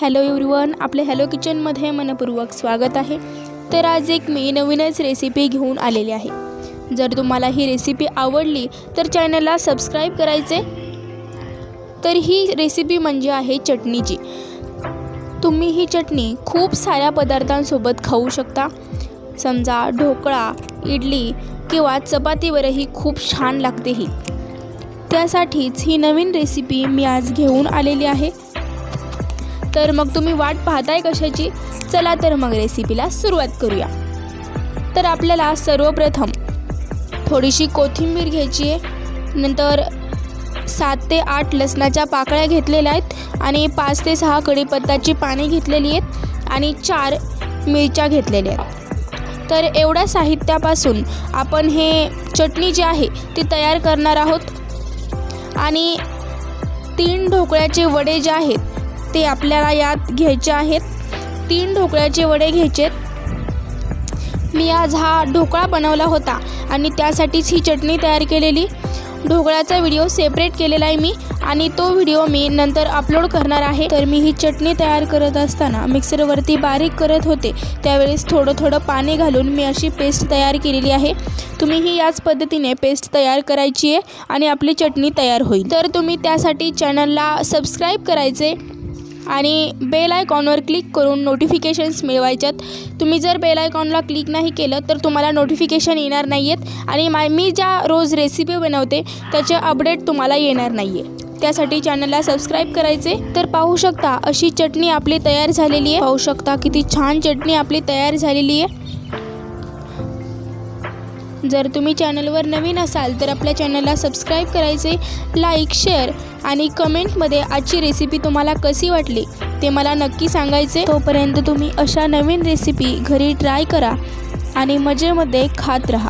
Hello everyone आपल्या hello किचनमध्ये मनपूर्वक स्वागत आहे. तर आज एक मी नवीनच रेसिपी घेऊन आलेली आहे. जर तुम्हाला ही रेसिपी आवडली तर चॅनलला सबस्क्राईब करायचे. तर ही रेसिपी म्हणजे आहे चटणीची. तुम्ही ही चटणी खूप साऱ्या पदार्थांसोबत खाऊ शकता. समजा ढोकळा इडली किंवा चपातीवरही खूप छान लागते ही. त्यासाठीच ही नवीन रेसिपी मी आज घेऊन आलेली आहे. तर मग तुम्ही वाट पाहताय कशाची? चला तर मग रेसिपीला सुरुवात करूया. तर आपल्याला सर्वप्रथम थोडीशी कोथिंबीर घ्यायची आहे. नंतर सात ते आठ लसणाच्या पाकळ्या घेतलेल्या आहेत आणि पाच ते सहा कढीपत्ताची पाने घेतलेली आहेत आणि चार मिरच्या घेतलेल्या आहेत. तर एवढ्या साहित्यापासून आपण हे चटणी जी आहे ती तयार करणार आहोत. आणि तीन ढोकळ्याचे वडे जे आहेत ते आपल्याला यात घ्यायचे आहेत. तीन ढोकळ्याचे वडे घ्यायचे मी आज हा ढोकळा बनवला होता आणि त्यासाठीच ही चटणी तयार केलेली. ढोकळ्याचा व्हिडिओ सेपरेट केलेला आहे मी आणि तो व्हिडिओ मी नंतर अपलोड करणार आहे. तर मी ही चटणी तयार करत असताना मिक्सरवरती बारीक करत होते. त्यावेळेस थोडं थोडं पाणी घालून मी अशी पेस्ट तयार केलेली आहे. तुम्हीही याच पद्धतीने पेस्ट तयार करायची आहे आणि आपली चटणी तयार होईल. तर तुम्ही त्यासाठी चॅनलला सबस्क्राईब करायचे. आणि बेल आयकॉनवर क्लिक करून नोटिफिकेशन्स मिळवायच्यात. तुम्ही जर बेल आयकॉनला क्लिक नाही केलं तर तुम्हाला नोटिफिकेशन येणार नाही आहेत आणि मा मी ज्या रोज रेसिपी बनवते त्याचे अपडेट तुम्हाला येणार नाही आहे त्यासाठी चॅनलला सबस्क्राईब करायचे. तर पाहू शकता अशी चटणी आपली तयार झालेली आहे. पाहू शकता किती छान चटणी आपली तयार झालेली आहे. जर तुम्ही चॅनलवर नवीन असाल तर आपल्या चॅनलला सबस्क्राईब करायचे लाईक शेअर आणि कमेंटमध्ये आजची रेसिपी तुम्हाला कशी वाटली ते मला नक्की सांगायचे. तोपर्यंत तुम्ही अशा नवीन रेसिपी घरी ट्राय करा आणि मजेमध्ये खात राहा.